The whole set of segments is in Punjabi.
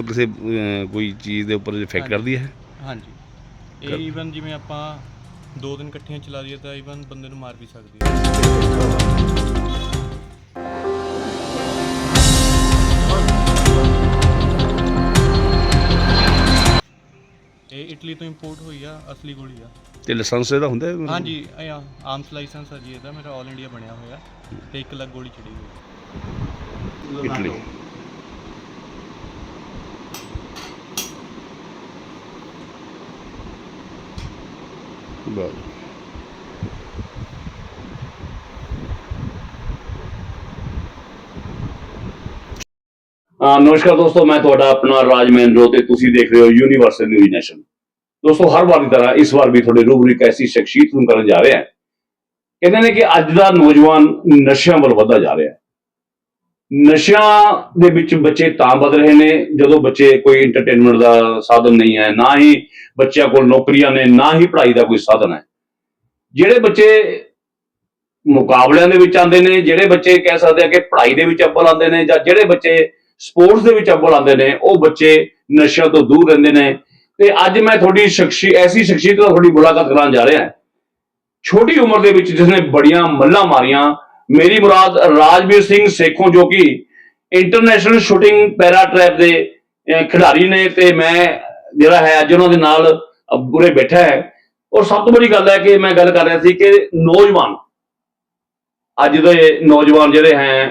ਮਤਲਬ ਕਿਸੇ ਅਹ, ਕੋਈ ਚੀਜ਼ ਦੇ ਉੱਪਰ ਇਫੈਕਟ ਹਾਂਜੀ। ਕਰਦੀ ਹੈ? ਹਾਂਜੀ। ਇਹ ਈਵਨ ਜਿਵੇਂ ਆਪਾਂ ਦੋ ਦਿਨ ਇਕੱਠੀਆਂ ਚਲਾ ਦਈਏ ਤਾਂ ਈਵਨ ਬੰਦੇ ਨੂੰ ਮਾਰ ਵੀ ਸਕਦੀ ਹੈ। ਇਹ ਇਟਲੀ ਤੋਂ ਇੰਪੋਰਟ ਹੋਈ ਆ ਅਸਲੀ ਗੋਲੀ ਆ। ਤੇ ਲਾਇਸੈਂਸ ਇਹਦਾ ਹੁੰਦਾ ਹੈ? ਹਾਂਜੀ ਇਹ ਆਰਮਸ ਲਾਇਸੈਂਸ ਆ ਜੀ ਇਹਦਾ ਮੇਰਾ 올 ਇੰਡੀਆ ਬਣਿਆ ਹੋਇਆ ਤੇ 1 ਲੱਖ ਗੋਲੀ ਚੜੀ ਹੋਈ। ਇਟਲੀ। ਬਸ ਨਮਸਕਾਰ ਦੋਸਤੋ, ਮੈਂ ਤੁਹਾਡਾ ਆਪਣਾ ਰਾਜ ਮਹਿੰਦਰੋ ਤੇ ਤੁਸੀਂ ਦੇਖ ਰਹੇ ਹੋ ਯੂਨੀਵਰਸਲ ਨਿਊਜ਼ ਨੈਸ਼ਨ ਦੋਸਤੋ, ਹਰ ਵਾਰ ਦੀ ਤਰ੍ਹਾਂ ਇਸ ਵਾਰ ਵੀ ਤੁਹਾਡੇ ਰੂਬਰੂ ਇੱਕ ਐਸੀ ਸ਼ਖਸੀਅਤ ਨੂੰ ਕਰਨ ਜਾ ਰਹੇ ਹਾਂ। ਕਹਿੰਦੇ ਨੇ ਕਿ ਅੱਜ ਦਾ ਨੌਜਵਾਨ ਨਸ਼ਿਆਂ ਵੱਲ ਵੱਧਦਾ ਜਾ ਰਿਹਾ ਹੈ। ਨਸ਼ਿਆਂ ਦੇ ਵਿੱਚ ਬੱਚੇ ਤਾਂ ਵੱਧ ਰਹੇ ਨੇ, ਜਦੋਂ ਬੱਚੇ ਕੋਈ ਐਂਟਰਟੇਨਮੈਂਟ ਦਾ ਸਾਧਨ ਨਹੀਂ ਹੈ, ਨਾ ਹੀ ਬੱਚਿਆਂ ਕੋਲ ਨੌਕਰੀਆਂ ਨੇ, ਨਾ ਹੀ ਪੜ੍ਹਾਈ ਦਾ ਕੋਈ ਸਾਧਨ ਹੈ। ਜਿਹੜੇ ਬੱਚੇ ਮੁਕਾਬਲਿਆਂ ਦੇ ਵਿੱਚ ਆਉਂਦੇ ਨੇ, ਜਿਹੜੇ ਬੱਚੇ ਕਹਿ ਸਕਦੇ ਆ ਕਿ ਪੜ੍ਹਾਈ ਦੇ ਵਿੱਚ ਅੱਵਲ ਆਉਂਦੇ ਨੇ, ਜਾਂ ਜਿਹੜੇ ਬੱਚੇ ਸਪੋਰਟਸ ਦੇ ਵਿੱਚ ਅੱਵਲ ਆਉਂਦੇ ਨੇ, ਉਹ ਬੱਚੇ ਨਸ਼ਿਆਂ ਤੋਂ ਦੂਰ ਰਹਿੰਦੇ ਨੇ। ਤੇ ਅੱਜ ਮੈਂ ਤੁਹਾਡੀ ਸ਼ਖਸੀ, ਐਸੀ ਸ਼ਖਸੀਅਤ ਨਾਲ ਤੁਹਾਡੀ ਮੁਲਾਕਾਤ ਕਰਾਉਣ ਜਾ ਰਿਹਾ। ਛੋਟੀ ਉਮਰ ਦੇ ਵਿੱਚ ਜਿਸਨੇ ਬੜੀਆਂ ਮੱਲਾਂ ਮਾਰੀਆਂ ਮੇਰੀ ਮੁਰਾਦ ਰਾਜਵੀਰ ਸਿੰਘ ਸੇਖੋਂ ਜੋ ਕਿ ਇੰਟਰਨੈਸ਼ਨਲ ਸ਼ੂਟਿੰਗ ਪੈਰਾ ਟਰੈਪ ਦੇ ਖਿਡਾਰੀ ਨੇ ਤੇ ਮੈਂ ਜਿਹੜਾ ਹੈ ਅੱਜ ਉਹਨਾਂ ਦੇ ਨਾਲ ਅ, ਉਰੇ ਬੈਠਾ ਹੈ। ਔਰ ਸਭ ਤੋਂ ਵੱਡੀ ਗੱਲ ਹੈ ਕਿ ਮੈਂ ਗੱਲ ਕਰ ਰਿਹਾ ਸੀ ਕਿ ਨੌਜਵਾਨ ਅੱਜ ਦੇ ਨੌਜਵਾਨ ਜਿਹੜੇ ਹੈ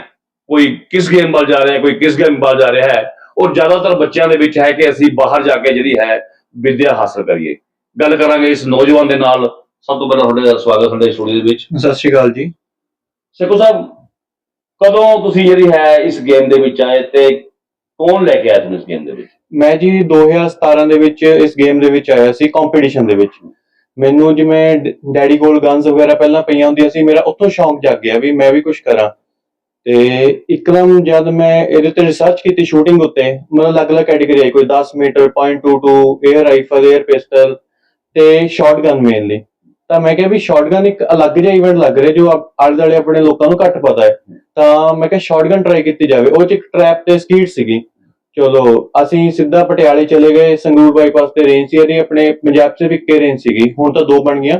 ਕੋਈ ਕਿਸ ਗੇਮ ਵੱਲ ਜਾ ਰਿਹਾ ਕੋਈ ਕਿਸ ਗੇਮ ਵੱਲ ਜਾ ਰਿਹਾ ਹੈ। ਔਰ ਜ਼ਿਆਦਾਤਰ ਬੱਚਿਆਂ ਦੇ ਵਿੱਚ ਹੈ ਕਿ ਅਸੀਂ ਬਾਹਰ ਜਾ ਕੇ ਜਿਹੜੀ ਹੈ ਵਿੱਦਿਆ ਹਾਸਲ ਕਰੀਏ। ਗੱਲ ਕਰਾਂਗੇ ਇਸ ਨੌਜਵਾਨ ਦੇ ਨਾਲ। ਸਭ ਤੋਂ ਪਹਿਲਾਂ ਤੁਹਾਡਾ ਸਵਾਗਤ ਤੁਹਾਡੇ ਸਟੂਡੀਓ ਦੇ ਵਿੱਚ। ਸਤਿ ਸ਼੍ਰੀ ਅਕਾਲ ਜੀ। ਸੇਖੋ ਸਾਹਿਬ, ਕਦੋਂ ਤੁਸੀਂ ਜਿਹੜੀ ਹੈ ਇਸ ਗੇਮ ਦੇ ਵਿੱਚ ਆਏ ਤੇ ਕੌਣ ਲੈ ਕੇ ਆਇਆ ਤੁਹਾਨੂੰ ਇਸ ਗੇਮ ਦੇ ਵਿੱਚ? ਮੈਂ ਜੀ 2017 ਦੇ ਵਿੱਚ ਇਸ ਗੇਮ ਦੇ ਵਿੱਚ ਆਇਆ ਸੀ ਕੰਪੀਟੀਸ਼ਨ ਦੇ ਵਿੱਚ। ਮੈਨੂੰ ਜਿਵੇਂ ਡੈਡੀ ਕੋਲ ਗਨਸ ਵਗੈਰਾ ਪਹਿਲਾਂ ਪਈਆਂ ਹੁੰਦੀਆਂ ਸੀ, ਮੇਰਾ ਉੱਥੋਂ ਸ਼ੌਂਕ ਜਾਗ ਗਿਆ ਵੀ ਮੈਂ ਵੀ ਕੁਝ ਕਰਾਂ। ਤੇ ਇੱਕਦਮ ਜਦ ਮੈਂ ਇਹਦੇ ਤੇ ਰਿਸਰਚ ਕੀਤੀ ਸ਼ੂਟਿੰਗ ਉੱਤੇ, ਮਤਲਬ ਅਲੱਗ-ਅਲੱਗ ਕੈਟਾਗਰੀ ਆਈ, ਕੋਈ 10 metre .22 air rifle air pistol ਤੇ ਸ਼ਾਟਗਨ ਮੇਨਲੀ ਤਾਂ ਮੈਂ ਕਿਹਾ ਵੀ ਸ਼ਾਟਗਨ ਇੱਕ ਅਲੱਗ ਜਿਹਾ ਇਵੈਂਟ ਲੱਗ ਰਿਹਾ ਜੋ ਆਲੇ ਦੁਆਲੇ ਆਪਣੇ ਲੋਕਾਂ ਨੂੰ ਘੱਟ ਪਤਾ ਹੈ। ਤਾਂ ਮੈਂ ਕਿਹਾ ਸ਼ਾਟਗਨ ਟਰਾਈ ਕੀਤੀ ਜਾਵੇ। ਉਹ ਚ ਇੱਕ ਟਰੈਪ ਤੇ ਸਕੀਟ ਸੀਗੀ। ਚਲੋ ਅਸੀਂ ਸਿੱਧਾ ਪਟਿਆਲੇ ਚਲੇ ਗਏ ਸੰਗਰੂਰ ਬਾਈਪਾਸ ਤੇ ਰੇਂਜ ਸੀ। ਇਹਦੀ ਆਪਣੇ ਪੰਜਾਬ 'ਚ ਵੀ ਇੱਕੇ ਰੇਂਜ ਸੀਗੀ। ਹੁਣ ਤਾਂ ਦੋ ਬਣ ਗਈਆਂ।